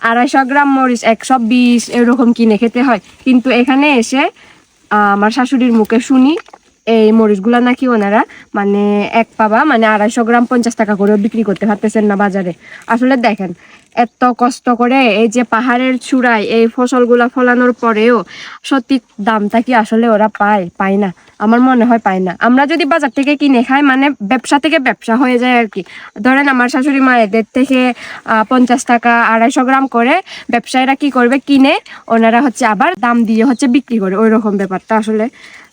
আড়াইশো গ্রাম মরিচ, একশো বিশ এরকম কিনে খেতে হয়। কিন্তু এখানে এসে আমার শাশুড়ির মুখে শুনি এই মরিচগুলা নাকি ওনারা মানে এক পাবা মানে আড়াইশো গ্রাম পঞ্চাশ টাকা করেও বিক্রি করতে পারতেছেন না বাজারে। আসলে দেখেন, এত কষ্ট করে এই যে পাহাড়ের চূড়ায় এই ফসলগুলা ফলানোর পরেও সত্যি দামটা কি আসলে ওরা পায়? পায় না। আমার মনে হয় পায় না। আমরা যদি বাজার থেকে কিনে খাই মানে ব্যবসা থেকে ব্যবসা হয়ে যায় আর কি। ধরেন আমার শাশুড়ি মায়েদের থেকে পঞ্চাশ টাকা, আড়াইশো গ্রাম করে ব্যবসায়ীরা কি করবে? কিনে ওনারা হচ্ছে আবার দাম দিয়ে হচ্ছে বিক্রি করে। ওই রকম ব্যাপারটা আসলে।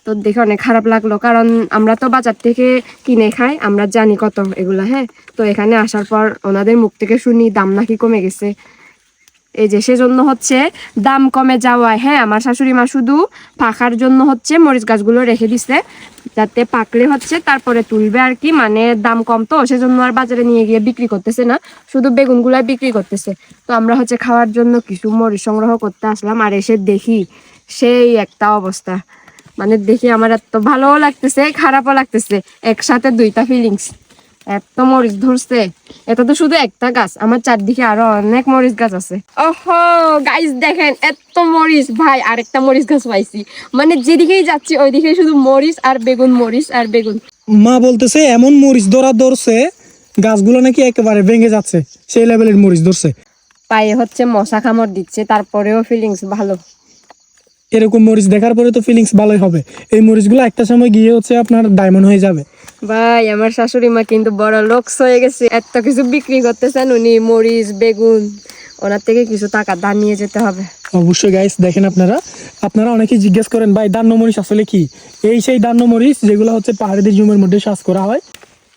তো দেখে অনেক খারাপ লাগল। কারণ আমরা তো বাজার থেকে কিনে খাই, আমরা জানি কত এগুলা হ্যাঁ? তো এখানে আসার পর ওনাদের মুখ থেকে শুনি দাম নাকি কমে গেছে। এই যে সেজন্য হচ্ছে দাম কমে যাওয়ায় হ্যাঁ? আমার শাশুড়ি মা শুধু পাকার জন্য হচ্ছে মরিচ গাছগুলো রেখে দিছে, যাতে পাকলে হচ্ছে তারপরে তুলবে আর কি মানে দাম কম তো, সেজন্য আর বাজারে নিয়ে গিয়ে বিক্রি করতেছে না, শুধু বেগুনগুলাই বিক্রি করতেছে। তো আমরা হচ্ছে খাওয়ার জন্য কিছু মরিচ সংগ্রহ করতে আসলাম, আর এসে দেখি সেই একটা অবস্থা। মানে দেখি আমার এত ভালোও লাগতেছে খারাপও লাগতেছে। একসাথে দুইটা ফিলিংস এত মরিচ ধরছে। এটা তো শুধু একটা গাছ আমার চারদিকে আরও অনেক মরিচ গাছ আছে। ওহো গাইস দেখেন এত মরিচ। ভাই আরেকটা মরিচ গাছ পাইছি। মানে যেদিকেই যাচ্ছি ওইদিকে শুধু মরিচ আর বেগুন মরিচ আর বেগুন। মা বলতেছে এমন মরিচ ধরা ধরছে গাছগুলো নাকি একেবারে ভেঙে যাচ্ছে। সেই লেভেলের মরিচ ধরছে। পায়ে হচ্ছে মশা কামড় দিচ্ছে তারপরেও ফিলিংস ভালো। এরকম মরিচ দেখার পরে তো ফিলিংস ভালোই হবে। এই মরিচগুলো একটা সময় গিয়ে হচ্ছে আপনার ডায়মন্ড হয়ে যাবে। ভাই আমার শাশুড়ি মা কিন্তু বড় লোকস হয়ে গেছে। এত কিছু বিক্রি করতেছেন উনি মরিচ বেগুন ওনার থেকে কিছু টাকা ধার নিয়ে যেতে হবে। অবশ্যই গাইস দেখেন আপনারা। আপনারা অনেকেই জিজ্ঞেস করেন ভাই দান্ন মরিচ আসলে কি? এই সেই দান্ন মরিচ যেগুলো হচ্ছে পাহাড়িদের জমির মধ্যে চাষ করা হয়।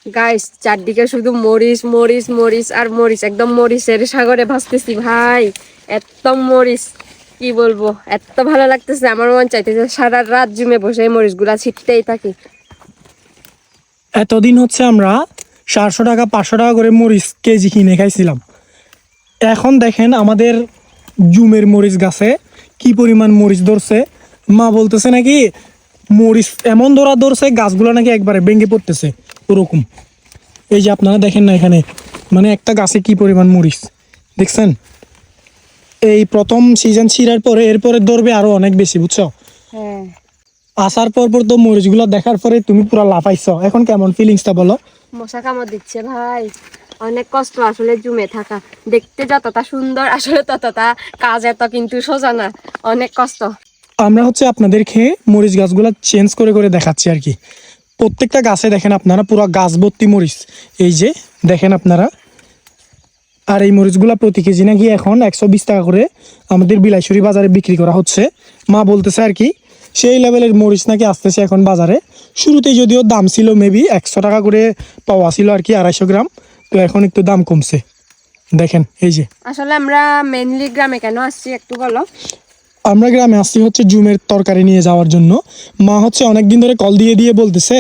গাইস চারদিকে শুধু মরিচ মরিচ মরিচ আর মরিচ। একদম মরিচের সাগরে ভাসতেছি ভাই। এত মরিচ। কি বলব? এত ভালো লাগতেছে আমার মন চাইতেছে সারা রাত জুমে বসে মরিচগুলা ছিটতেই থাকি। এতদিন হচ্ছে আমরা চারশো টাকা, পাঁচশো টাকা করে মরিচ কেজি কিনে খাইছিলাম। এখন দেখেন আমাদের জুমের মরিচ গাছে কি পরিমাণ মরিচ ধরছে। মা বলতেছে নাকি মরিচ এমন ধরা ধরছে, গাছগুলো নাকি একবারে ভেঙে পড়তেছে, ওরকম। এই যে আপনারা দেখেন না এখানে মানে একটা গাছে কি পরিমাণ মরিচ, দেখছেন? এই প্রথম সিজন ছিঁড়ার পরে এরপরে ধরবে আরও অনেক বেশি বুঝছ? হ্যাঁ। আসার পর পর তো মরিচগুলো দেখার পরে তুমি পুরো লাফাইছো। এখন কেমন ফিলিংসটা বলো? মশা কামড় দিচ্ছে ভাই। অনেক কষ্ট আসলে জুমে থাকা। দেখতে যতটা সুন্দর আসলে ততটা কাজ এত কিন্তু সোজা না। অনেক কষ্ট। আমরা হচ্ছে আপনাদেরকে মরিচ গাছগুলো চেঞ্জ করে করে দেখাচ্ছি আর কি। প্রত্যেকটা গাছে দেখেন আপনারা পুরো গাছ ভর্তি মরিচ। এই যে দেখেন আপনারা আর এই মরিচগুলো প্রতি কেজি নাকি এখন একশো বিশ টাকা করে আমাদের বিলাইছড়ি বাজারে বিক্রি করা হচ্ছে। মা বলতেছে আর কি সেই লেভেলের মরিচ নাকি আসতেছে এখন বাজারে। শুরুতে যদিও দাম ছিল মেবি একশো টাকা করে পাওয়া ছিল আর কি আড়াইশো গ্রাম। তো এখন একটু দাম কমছে। দেখেন এই যে। আসলে আমরা মেনলি গ্রামে কেন আসছি একটু বলো? আমরা গ্রামে আসছি হচ্ছে জুমের তরকারি নিয়ে যাওয়ার জন্য। মা হচ্ছে অনেক দিন ধরে কল দিয়ে দিয়ে বলতেছে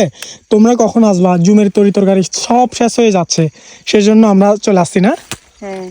তোমরা কখন আসবা? জুমের তরি তরকারি সব শেষ হয়ে যাচ্ছে। সেজন্য আমরা চলে আসছি না। হ্যাঁ